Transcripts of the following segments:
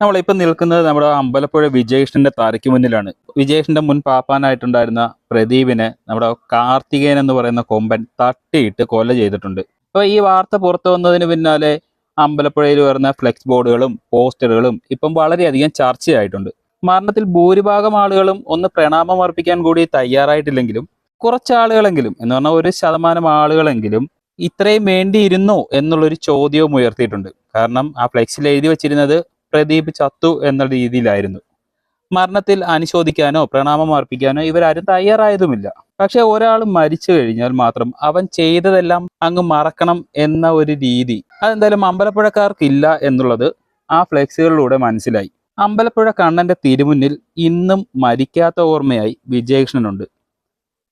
നമ്മളിപ്പം നിൽക്കുന്നത് നമ്മുടെ അമ്പലപ്പുഴ വിജയേഷിന്റെ തറയ്ക്ക് മുന്നിലാണ്. വിജയേഷിന്റെ മുൻ പാപ്പാനായിട്ടുണ്ടായിരുന്ന പ്രദീപിനെ നമ്മുടെ കാർത്തികേയൻ എന്ന് പറയുന്ന കൊമ്പൻ തട്ടിയിട്ട് കൊല ചെയ്തിട്ടുണ്ട്. അപ്പൊ ഈ വാർത്ത പുറത്തു വന്നതിന് പിന്നാലെ അമ്പലപ്പുഴയിൽ വരുന്ന ഫ്ലെക്സ് ബോർഡുകളും പോസ്റ്ററുകളും ഇപ്പം വളരെയധികം ചർച്ചയായിട്ടുണ്ട്. മരണത്തിൽ ഭൂരിഭാഗം ആളുകളും ഒന്ന് പ്രണാമം അർപ്പിക്കാൻ കൂടി തയ്യാറായിട്ടില്ലെങ്കിലും കുറച്ച് ആളുകളെങ്കിലും എന്ന് പറഞ്ഞാൽ ഒരു ശതമാനം ആളുകളെങ്കിലും ഇത്രയും വേണ്ടിയിരുന്നോ എന്നുള്ളൊരു ചോദ്യവും ഉയർത്തിയിട്ടുണ്ട്. കാരണം ആ ഫ്ലെക്സിൽ എഴുതി വെച്ചിരുന്നത് പ്രദീപ് ചത്തു എന്ന രീതിയിലായിരുന്നു. മരണത്തിൽ അനുശോദിക്കാനോ പ്രണാമം അർപ്പിക്കാനോ ഇവരാരും തയ്യാറായതുമില്ല. പക്ഷെ ഒരാൾ മരിച്ചു കഴിഞ്ഞാൽ മാത്രം അവൻ ചെയ്തതെല്ലാം അങ്ങ് മറക്കണം എന്ന ഒരു രീതി അതെന്തായാലും അമ്പലപ്പുഴക്കാർക്കില്ല എന്നുള്ളത് ആ ഫ്ലെക്സുകളിലൂടെ മനസ്സിലായി. അമ്പലപ്പുഴ കണ്ണന്റെ തിരുമുന്നിൽ ഇന്നും മരിക്കാത്ത ഓർമ്മയായി വിജയകൃഷ്ണനുണ്ട്.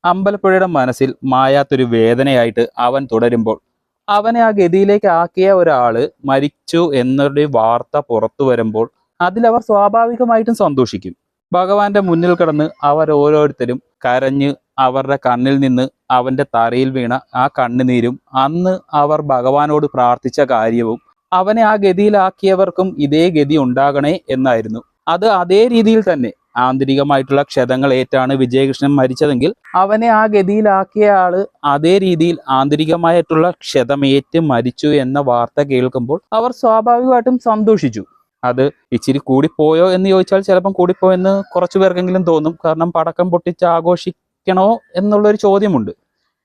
അമ്പലപ്പുഴയുടെ മനസ്സിൽ മായാത്തൊരു വേദനയായിട്ട് അവൻ തുടരുമ്പോൾ അവനെ ആ ഗതിയിലേക്ക് ആക്കിയ ഒരാൾ മരിച്ചു എന്നൊരു വാർത്ത പുറത്തു വരുമ്പോൾ അതിലവർ സ്വാഭാവികമായിട്ടും സന്തോഷിക്കും. ഭഗവാന്റെ മുന്നിൽ കിടന്ന് അവർ ഓരോരുത്തരും കരഞ്ഞ് അവരുടെ കണ്ണിൽ നിന്ന് അവന്റെ തറയിൽ വീണ ആ കണ്ണുനീരും അന്ന് അവർ ഭഗവാനോട് പ്രാർത്ഥിച്ച കാര്യവും അവനെ ആ ഗതിയിലാക്കിയവർക്കും ഇതേ ഗതി ഉണ്ടാകണേ എന്നായിരുന്നു. അത് അതേ രീതിയിൽ തന്നെ ആന്തരികമായിട്ടുള്ള ക്ഷതങ്ങൾ ഏറ്റാണ് വിജയകൃഷ്ണൻ മരിച്ചതെങ്കിൽ അവനെ ആ ഗതിയിലാക്കിയ ആൾ അതേ രീതിയിൽ ആന്തരികമായിട്ടുള്ള ക്ഷതമേറ്റ് മരിച്ചു എന്ന വാർത്ത കേൾക്കുമ്പോൾ അവർ സ്വാഭാവികമായിട്ടും സന്തോഷിച്ചു. അത് ഇച്ചിരി കൂടിപ്പോയോ എന്ന് ചോദിച്ചാൽ ചിലപ്പം കൂടിപ്പോയെന്ന് കുറച്ചു പേർക്കെങ്കിലും തോന്നും. കാരണം പടക്കം പൊട്ടിച്ച് ആഘോഷിക്കണോ എന്നുള്ളൊരു ചോദ്യമുണ്ട്.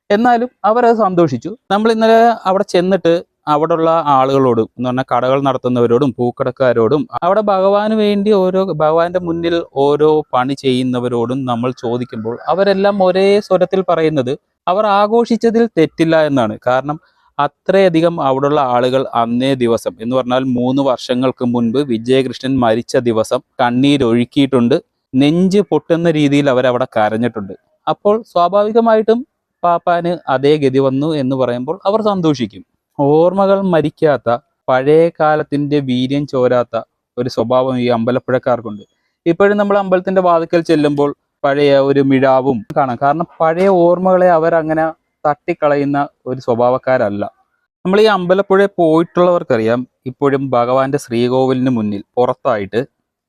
എന്നാലും അവരത് സന്തോഷിച്ചു. നമ്മൾ ഇന്നലെ അവിടെ ചെന്നിട്ട് അവിടെയുള്ള ആളുകളോടും എന്ന് പറഞ്ഞാൽ കടകൾ നടത്തുന്നവരോടും പൂക്കടക്കാരോടും അവിടെ ഭഗവാന് വേണ്ടി ഓരോ ഭഗവാന്റെ മുന്നിൽ ഓരോ പണി ചെയ്യുന്നവരോടും നമ്മൾ ചോദിക്കുമ്പോൾ അവരെല്ലാം ഒരേ സ്വരത്തിൽ പറയുന്നത് അവർ ആഘോഷിച്ചതിൽ തെറ്റില്ല എന്നാണ്. കാരണം അത്രയധികം അവിടെയുള്ള ആളുകൾ അന്നേ ദിവസം എന്ന് പറഞ്ഞാൽ മൂന്ന് വർഷങ്ങൾക്ക് മുൻപ് വിജയകൃഷ്ണൻ മരിച്ച ദിവസം കണ്ണീരൊഴുക്കിയിട്ടുണ്ട് നെഞ്ച് പൊട്ടുന്ന രീതിയിൽ അവരവിടെ കരഞ്ഞിട്ടുണ്ട്. അപ്പോൾ സ്വാഭാവികമായിട്ടും പാപ്പാന് അതേ ഗതി വന്നു എന്ന് പറയുമ്പോൾ അവർ സന്തോഷിക്കും. ഓർമ്മകൾ മരിക്കാത്ത പഴയ കാലത്തിന്റെ വീര്യം ചോരാത്ത ഒരു സ്വഭാവം ഈ അമ്പലപ്പുഴക്കാർക്കുണ്ട്. ഇപ്പോഴും നമ്മൾ അമ്പലത്തിന്റെ വാതിക്കൽ ചെല്ലുമ്പോൾ പഴയ ഒരു മിഴാവും കാണാം. കാരണം പഴയ ഓർമ്മകളെ അവരങ്ങനെ തട്ടിക്കളയുന്ന ഒരു സ്വഭാവക്കാരല്ല. നമ്മൾ ഈ അമ്പലപ്പുഴ പോയിട്ടുള്ളവർക്കറിയാം ഇപ്പോഴും ഭഗവാന്റെ ശ്രീകോവിലിന് മുന്നിൽ പുറത്തായിട്ട്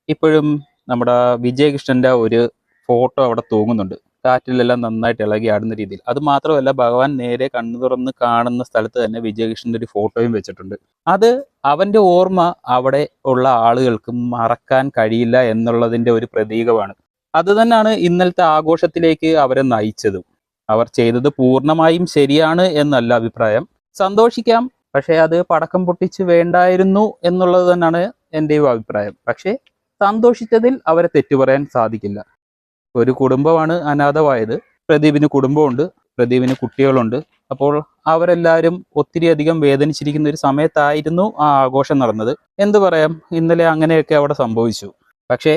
ഇപ്പോഴും നമ്മുടെ വിജയകൃഷ്ണന്റെ ഒരു ഫോട്ടോ അവിടെ തൂങ്ങുന്നുണ്ട്. കാറ്റിലെല്ലാം നന്നായിട്ട് ഇളകി ആടുന്ന രീതിയിൽ. അത് മാത്രമല്ല ഭഗവാൻ നേരെ കണ്ണു തുറന്ന് കാണുന്ന സ്ഥലത്ത് തന്നെ വിജയകൃഷ്ണന്റെ ഒരു ഫോട്ടോയും വെച്ചിട്ടുണ്ട്. അത് അവന്റെ ഓർമ്മ അവിടെ ഉള്ള ആളുകൾക്ക് മറക്കാൻ കഴിയില്ല എന്നുള്ളതിന്റെ ഒരു പ്രതീകമാണ്. അത് തന്നെയാണ് ഇന്നലത്തെ ആഘോഷത്തിലേക്ക് അവരെ നയിച്ചതും. അവർ ചെയ്തത് പൂർണമായും ശരിയാണ് എന്നല്ല അഭിപ്രായം. സന്തോഷിക്കാം പക്ഷേ അത് പടക്കം പൊട്ടിച്ച് വേണ്ടായിരുന്നു എന്നുള്ളത് തന്നെയാണ് എന്റെയും അഭിപ്രായം. പക്ഷേ സന്തോഷിച്ചതിൽ അവരെ തെറ്റു പറയാൻ സാധിക്കില്ല. ഒരു കുടുംബമാണ് അനാഥമായത്. പ്രദീപിന് കുടുംബമുണ്ട് പ്രദീപിന് കുട്ടികളുണ്ട്. അപ്പോൾ അവരെല്ലാവരും ഒത്തിരി അധികം വേദനിച്ചിരിക്കുന്ന ഒരു സമയത്തായിരുന്നു ആ ആഘോഷം നടന്നത്. എന്തു പറയാം? ഇന്നലെ അങ്ങനെയൊക്കെ അവിടെ സംഭവിച്ചു. പക്ഷേ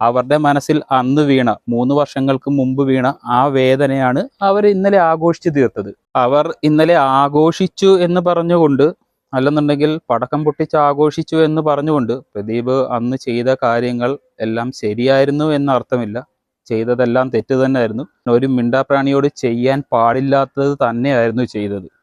അവരുടെ മനസ്സിൽ അന്ന് വീണ മൂന്ന് വർഷങ്ങൾക്ക് മുമ്പ് വീണ ആ വേദനയാണ് അവർ ഇന്നലെ ആഘോഷിച്ചു തീർത്തത്. അവർ ഇന്നലെ ആഘോഷിച്ചു എന്ന് പറഞ്ഞുകൊണ്ട് അല്ലെന്നുണ്ടെങ്കിൽ പടക്കം പൊട്ടിച്ച് ആഘോഷിച്ചു എന്ന് പറഞ്ഞുകൊണ്ട് പ്രദീപ് അന്ന് ചെയ്ത കാര്യങ്ങൾ എല്ലാം ശരിയായിരുന്നു എന്ന അർത്ഥമില്ല ചെയ്തതെല്ലാം തെറ്റ് തന്നെയായിരുന്നു. ഒരു മിണ്ടാപ്രാണിയോട് ചെയ്യാൻ പാടില്ലാത്തത് തന്നെയായിരുന്നു ചെയ്തത്.